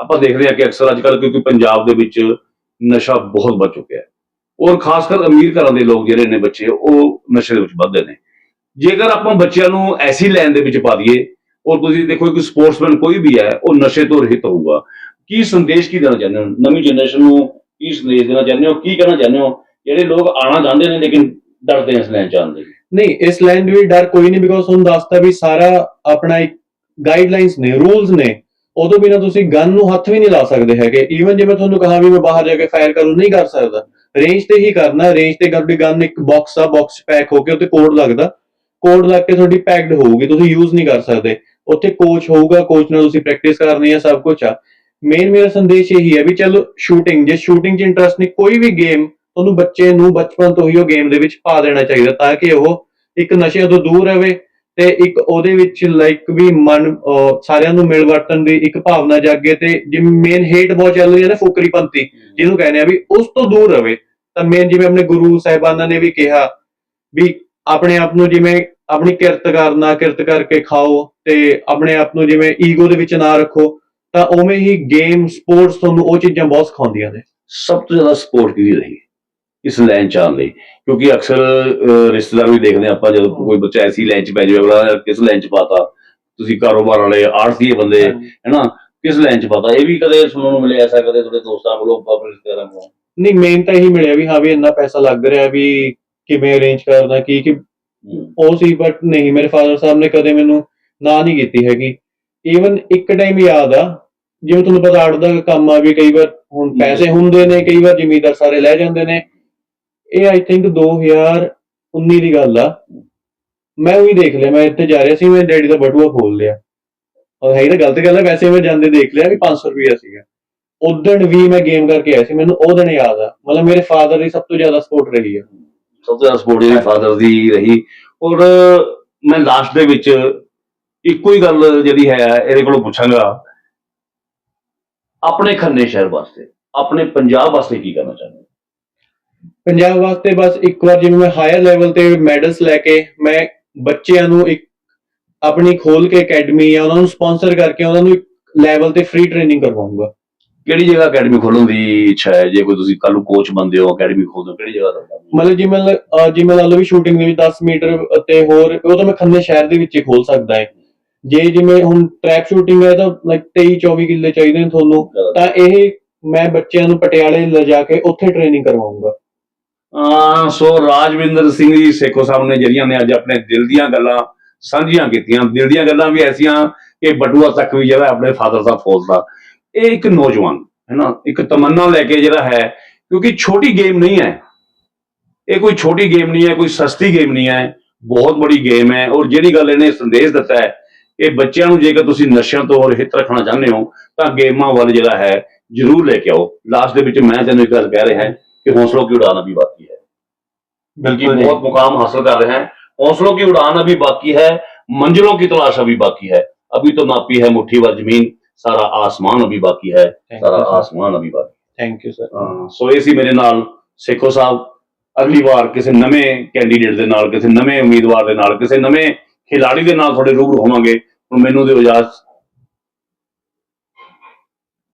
ਆਪਾਂ ਦੇਖਦੇ ਹਾਂ ਕਿ ਅਕਸਰ ਅੱਜ ਕੱਲ੍ਹ ਕਿਉਂਕਿ ਪੰਜਾਬ ਦੇ ਵਿੱਚ ਨਸ਼ਾ ਬਹੁਤ ਵੱਧ ਚੁੱਕਿਆ ਹੈ। ਔਰ ਖਾਸ ਕਰ ਅਮੀਰ ਘਰਾਂ ਦੇ ਲੋਕ ਜਿਹੜੇ ਨੇ ਬੱਚੇ ਉਹ ਨਸ਼ੇ ਦੇ ਵਿੱਚ ਵੱਧਦੇ ਨੇ। ਜੇਕਰ ਆਪਾਂ ਬੱਚਿਆਂ ਨੂੰ ਐਸੀ ਲਾਈਨ ਦੇ ਵਿੱਚ ਪਾ ਦਈਏ, ਔਰ ਤੁਸੀਂ ਦੇਖੋ ਕਿ ਸਪੋਰਟਸਮੈਨ ਕੋਈ ਵੀ ਹੈ, ਉਹ ਨਸ਼ੇ ਤੋਂ ਰਹਿਤ ਹੋਊਗਾ। ਕੀ ਸੰਦੇਸ਼ ਕੀ ਦੇਣਾ ਚਾਹੁੰਦੇ ਹੋ? ਨਵੀਂ ਜਨਰੇਸ਼ਨ ਨੂੰ ਕੀ ਸੰਦੇਸ਼ ਦੇਣਾ ਚਾਹੁੰਦੇ ਹੋ? ਕੀ ਕਹਿਣਾ ਚਾਹੁੰਦੇ ਹੋ? ਜਿਹੜੇ ਲੋਕ ਆਣਾ ਚਾਹੁੰਦੇ ਨੇ, ਲੇਕਿਨ ਡਰਦੇ ਇਸ ਲਾਈਨ ਚ ਨਹੀਂ, ਇਸ ਲਾਈਨ ਦੇ ਵੀ ਡਰ ਕੋਈ ਨਹੀਂ ਬਿਕੋਜ਼ ਤੁਹਾਨੂੰ ਦੱਸਤਾ ਵੀ ਸਾਰਾ ਆਪਣਾ ਇੱਕ ਗਾਈਡਲਾਈਨਸ ਨੇ ਰੂਲਸ ਨੇ। ਉਹ ਬਿਨਾ ਤੁਸੀਂ ਗਨ ਨੂੰ ਹੱਥ ਵੀ ਨਹੀਂ ਲਾ ਸਕਦੇ ਹੈਗੇ। ਈਵਨ ਜੇ ਮੈਂ ਤੁਹਾਨੂੰ ਕਹਾਂ ਵੀ ਮੈਂ ਬਾਹਰ ਜਾ ਕੇ ਫਾਇਰ ਕਰੂੰ ਨਹੀਂ ਕਰ ਸਕਦਾ। ਰੇਂਜ ਤੇ ਹੀ ਕਰਨਾ ਰੇਂਜ ਤੇ ਗੱਡੀ ਗਨ ਇੱਕ ਬਾਕਸ ਆ ਬਾਕਸ ਪੈਕ ਹੋ ਕੇ ਉੱਤੇ ਕੋਡ ਲੱਗਦਾ। ਕੋਡ ਲੱਗ ਕੇ ਤੁਹਾਡੀ ਪੈਕਡ ਹੋਊਗੀ, ਤੁਸੀਂ ਯੂਜ਼ ਨਹੀਂ ਕਰ ਸਕਦੇ। ਉੱਥੇ ਕੋਚ ਹੋਊਗਾ ਕੋਚ ਨਾਲ ਤੁਸੀਂ ਪ੍ਰੈਕਟਿਸ ਕਰਨੀ ਹੈ ਸਭ ਕੁਝ ਆ। ਮੇਨ ਮੇਰਾ ਸੰਦੇਸ਼ ਇਹੀ ਹੈ ਵੀ ਚਲੋ ਸ਼ੂਟਿੰਗ ਜੇ ਸ਼ੂਟਿੰਗ 'ਚ ਇੰਟਰਸਟ ਨਹੀਂ, ਕੋਈ ਵੀ ਗੇਮ ਤੁਹਾਨੂੰ ਬੱਚੇ ਨੂੰ ਬਚਪਨ ਤੋਂ ਹੀ ਉਹ ਗੇਮ ਦੇ ਵਿੱਚ ਪਾ ਦੇਣਾ ਚਾਹੀਦਾ ਤਾਂ ਕਿ ਉਹ ਇੱਕ ਨਸ਼ੇ ਤੋਂ ਦੂਰ ਰਹੇ ਤੇ ਇੱਕ ਉਹਦੇ ਵਿੱਚ ਲਾਈਕ ਵੀ ਮਨ ਸਾਰਿਆਂ ਨੂੰ ਮਿਲ ਵਰਤਨ ਦੀ ਇੱਕ ਭਾਵਨਾ ਜਾਗੇ ਤੇ ਜਿਵੇਂ ਮੇਨ ਹੇਟ ਬਹੁਤ ਚੱਲ ਰਹੀ ਹੈ ਨਾ ਫੁਕਰੀਪੰਤੀ ਜਿਹਨੂੰ ਕਹਿੰਦੇ ਆ ਵੀ ਉਸ ਤੋਂ ਦੂਰ ਰਹੇ ਤਾਂ ਮੇਨ ਜਿਵੇਂ ਆਪਣੇ ਗੁਰੂ ਸਾਹਿਬਾਨਾਂ ਨੇ ਵੀ ਕਿਹਾ ਵੀ ਆਪਣੇ ਆਪ ਨੂੰ ਜਿਵੇਂ ਆਪਣੀ ਕਿਰਤ ਕਰਨਾ ਕਿਰਤ ਕਰਕੇ ਖਾਓ ਤੇ ਆਪਣੇ ਆਪ ਨੂੰ ਜਿਵੇਂ ਈਗੋ ਦੇ ਵਿੱਚ ਨਾ ਰੱਖੋ ਤਾਂ ਉਵੇਂ ਹੀ ਗੇਮ ਸਪੋਰਟਸ ਤੁਹਾਨੂੰ ਉਹ ਚੀਜ਼ਾਂ ਬਹੁਤ ਸਿਖਾਉਂਦੀਆਂ ਨੇ। ਸਭ ਤੋਂ ਜ਼ਿਆਦਾ ਸਪੋਰਟ ਕਿਹਦੀ ਰਹੀ? ਇਸ ਲਾਈਨ ਚ ਆਉਣ ਲਈ। ਕਿਉਂਕਿ ਅਕਸਰ ਰਿਸ਼ਤੇਦਾਰ ਵੀ ਦੇਖਦੇ ਆਪਾਂ ਜਦੋਂ ਕੋਈ ਬੱਚਾ ਐਸੀ ਲਾਈਨ ਚ ਪੈ ਜਾਵੇ ਅਗਲਾ ਕਿਸ ਲਾਈਨ ਚ ਪਾਤਾ? ਤੁਸੀਂ ਕਾਰੋਬਾਰ ਵਾਲੇ ਆੜਤੀਏ ਬੰਦੇ ਹੈਨਾ? ਕਿਸ ਲਾਈਨ ਚ ਪਾਤਾ? ਇਹ ਵੀ ਕਦੇ ਸੁਣਨ ਨੂੰ ਮਿਲਿਆ ਐਸਾ ਕਦੇ ਤੁਹਾਡੇ ਦੋਸਤਾਂ ਕੋਲੋਂ ਆਪਣੇ ਰਿਸ਼ਤੇਦਾਰਾਂ ਕੋਲੋਂ? ਨਹੀਂ ਮੇਨ ਤਾਂ ਇਹੀ ਮਿਲਿਆ ਵੀ ਹਾਂ ਵੀ ਇੰਨਾ ਪੈਸਾ ਲੱਗ ਰਿਹਾ ਵੀ ਕਿਵੇਂ ਅਰੇਂਜ ਕਰਨਾ ਕੀ ਕਿ ਉਹ ਸੀ ਬਟ ਨਹੀਂ ਮੇਰੇ ਫਾਦਰ ਸਾਹਿਬ ਨੇ ਕਦੇ ਮੈਨੂੰ ਨਾ ਨਹੀਂ ਕੀਤੀ ਹੈਗੀ। ਈਵਨ ਇੱਕ ਟਾਈਮ ਯਾਦ ਆ ਜਿਵੇਂ ਤੁਹਾਨੂੰ ਪਤਾ ਆੜ ਦਾ ਕੰਮ ਆ ਵੀ ਕਈ ਵਾਰ ਹੁਣ ਪੈਸੇ ਹੁੰਦੇ ਨੇ ਕਈ ਵਾਰ ਜ਼ਿਮੀਂਦਾਰ ਸਾਰੇ ਲੈ ਜਾਂਦੇ ਨੇ। ਇਹ ਆਈ ਥਿੰਕ 2019 ਦੀ ਗੱਲ ਆ। ਮੈਂ ਉਹੀ ਦੇਖ ਲਿਆ ਮੈਂ ਇੱਥੇ ਜਾ ਰਿਹਾ ਸੀ ਮੈਂ ਡੈਡੀ ਦਾ ਬਟੂਆ ਖੋਲ ਲਿਆ। ਔਰ ਹੈ ਤਾਂ ਗਲਤ ਗੱਲ ਹੈ ਵੈਸੇ ਮੈਂ ਜਾਂਦੇ ਦੇਖ ਲਿਆ ਵੀ 500 ਰੁਪਇਆ ਸੀਗਾ। ਉਦੋਂ ਵੀ ਮੈਂ ਗੇਮ ਕਰਕੇ ਆਇਆ ਸੀ ਮੈਨੂੰ ਉਹ ਦਿਨ ਯਾਦ ਆ। ਮਤਲਬ ਮੇਰੇ ਫਾਦਰ ਦੀ ਸਭ ਤੋਂ ਜ਼ਿਆਦਾ ਸਪੋਰਟ ਰਹੀ ਹੈ ਸਭ ਤੋਂ ਸਪੋਰਟ ਜਿਹੜੀ ਫਾਦਰ ਦੀ ਰਹੀ। ਔਰ ਮੈਂ ਲਾਸਟ ਦੇ ਵਿੱਚ ਇੱਕੋ ਹੀ ਗੱਲ ਜਿਹੜੀ ਹੈ, ਇਹਦੇ ਕੋਲੋਂ ਪੁੱਛਾਂਗਾ। ਆਪਣੇ ਖੰਨੇ ਸ਼ਹਿਰ ਵਾਸਤੇ, ਆਪਣੇ ਪੰਜਾਬ ਵਾਸਤੇ ਕੀ ਕਰਨਾ ਚਾਹੁੰਦੇ ਪੰਜਾਬ ਵਾਸਤੇ ਬਸ ਇੱਕ ਵਾਰ ਜਿਵੇਂ ਮੈਂ ਹਾਇਰ ਲੈਵਲ ਤੇ ਮੈਡਲਸ ਲੈ ਕੇ ਮੈਂ ਬੱਚਿਆਂ ਨੂੰ ਇੱਕ ਆਪਣੀ ਖੋਲ ਕੇ ਅਕੈਡਮੀ ਜਾਂ ਉਹਨਾਂ ਨੂੰ ਸਪਾਂਸਰ ਕਰਕੇ ਉਹਨਾਂ ਨੂੰ ਲੈਵਲ ਤੇ ਫ੍ਰੀ ਟ੍ਰੇਨਿੰਗ ਕਰਵਾਉਂਗਾ। ਕਿਹੜੀ ਜਗ੍ਹਾ ਅਕੈਡਮੀ ਖੋਲਣ ਦੀ ਇੱਛਾ ਹੈ? ਜੇ ਕੋਈ ਤੁਸੀਂ ਕੱਲ ਨੂੰ ਕੋਚ ਬੰਦੇ ਹੋ ਅਕੈਡਮੀ ਖੋਲਦੇ ਹੋ ਕਿਹੜੀ ਜਗ੍ਹਾ ਦਾ ਮਤਲਬ ਜਿਵੇਂ ਲ- ਅਹ ਜਿਵੇਂ ਲਾ ਲਓ ਵੀ ਸ਼ੂਟਿੰਗ ਦੇ ਵਿੱਚ 10 ਮੀਟਰ ਤੇ ਹੋਰ ਉਹ ਤਾਂ ਮੈਂ ਖੰਨੇ ਸ਼ਹਿਰ ਦੇ ਵਿੱਚ ਹੀ ਖੋਲ ਸਕਦਾ ਹੈ। ਜੇ ਜਿਵੇਂ ਹੁਣ ਟਰੈਕ ਸ਼ੂਟਿੰਗ ਹੈ ਤਾਂ ਲਾਈਕ 23 24 ਕਿੱਲੇ ਚਾਹੀਦੇ ਨੇ ਤੁਹਾਨੂੰ। ਤਾਂ ਇਹ ਮੈਂ ਬੱਚਿਆਂ ਨੂੰ ਪਟਿਆਲੇ ਲਿਜਾ ਕੇ ਉੱਥੇ ਟ੍ਰੇਨਿੰਗ ਕਰਵਾਉਂਗਾ। ਅਹ ਸੋ ਰਾਜਵਿੰਦਰ ਸਿੰਘ ਜੀ ਸੇਖੋ ਸਾਹਿਬ ਨੇ ਜਿਹੜੀਆਂ ਨੇ ਅੱਜ ਆਪਣੇ ਦਿਲ ਦੀਆਂ ਗੱਲਾਂ ਸਾਂਝੀਆਂ ਕੀਤੀਆਂ। ਦਿਲ ਦੀਆਂ ਗੱਲਾਂ ਵੀ ਐਸੀਆਂ ਕਿ ਬਟੂਆ ਤੱਕ ਵੀ ਜਿਹੜਾ ਆਪਣੇ ਫਾਦਰ ਸਾਹਿਬ ਫੋਲਦਾ ਇਹ ਇੱਕ ਨੌਜਵਾਨ ਹੈ ਨਾ ਇੱਕ ਤਮੰਨਾ ਲੈ ਕੇ ਜਿਹੜਾ ਹੈ ਕਿਉਂਕਿ ਛੋਟੀ ਗੇਮ ਨਹੀਂ ਹੈ। ਇਹ ਕੋਈ ਛੋਟੀ ਗੇਮ ਨਹੀਂ ਹੈ ਕੋਈ ਸਸਤੀ ਗੇਮ ਨਹੀਂ ਹੈ। ਬਹੁਤ ਬੜੀ ਗੇਮ ਹੈ ਔਰ ਜਿਹੜੀ ਗੱਲ ਇਹਨੇ ਸੰਦੇਸ਼ ਦਿੱਤਾ ਹੈ ਇਹ ਬੱਚਿਆਂ ਨੂੰ ਜੇਕਰ ਤੁਸੀਂ ਨਸ਼ਿਆਂ ਤੋਂ ਹਿੱਤ ਰੱਖਣਾ ਚਾਹੁੰਦੇ ਹੋ ਤਾਂ ਗੇਮਾਂ ਵੱਲ ਜਿਹੜਾ ਹੈ ਜ਼ਰੂਰ ਲੈ ਕੇ ਆਓ। ਲਾਸਟ ਦੇ ਵਿੱਚ ਮੈਂ ਤੈਨੂੰ ਇੱਕ ਗੱਲ ਕਹਿ ਰਿਹਾ ਕਿ ਹੌਸਲੋਂ ਕੀ ਉਡਾਨ ਅਭੀ ਬਾਕੀ ਹੈ। ਬਿਲਕੁਲ ਬਹੁਤ ਮੁਕਾਮ ਹਾਸਲ ਕਰ ਰਹੇ ਹਨ ਹੌਸਲੋਂ ਕੀ ਉਡਾਨ ਅਭੀ ਬਾਕੀ ਹੈ ਮੰਜ਼ਲੋਂ ਕੀ ਤਲਾਸ਼ ਅਭੀ ਬਾਕੀ ਹੈ। ਅਭੀ ਤੋਂ ਨਾਪੀ ਹੈ ਮੁੱਠੀ ਵਰ ਜ਼ਮੀਨ। ਸਾਰਾ ਆਸਮਾਨ ਅਭੀ ਬਾਕੀ ਹੈ ਸਾਰਾ ਆਸਮਾਨ ਅਭੀ ਬਾਕੀ ਥੈਂਕ ਯੂ ਸਰ ਸੋ ਇਹ ਸੀ ਮੇਰੇ ਨਾਲ ਸੇਖੋ ਸਾਹਿਬ। ਅਗਲੀ ਵਾਰ ਕਿਸੇ ਨਵੇਂ ਕੈਂਡੀਡੇਟ ਦੇ ਨਾਲ ਕਿਸੇ ਨਵੇਂ ਉਮੀਦਵਾਰ ਦੇ ਨਾਲ ਕਿਸੇ ਨਵੇਂ ਖਿਲਾੜੀ ਦੇ ਨਾਲ ਤੁਹਾਡੇ ਰੂਬਰੂ ਹੋਵਾਂਗੇ। ਹੁਣ ਮੈਨੂੰ ਦੇ ਇਜਾਜ਼ਤ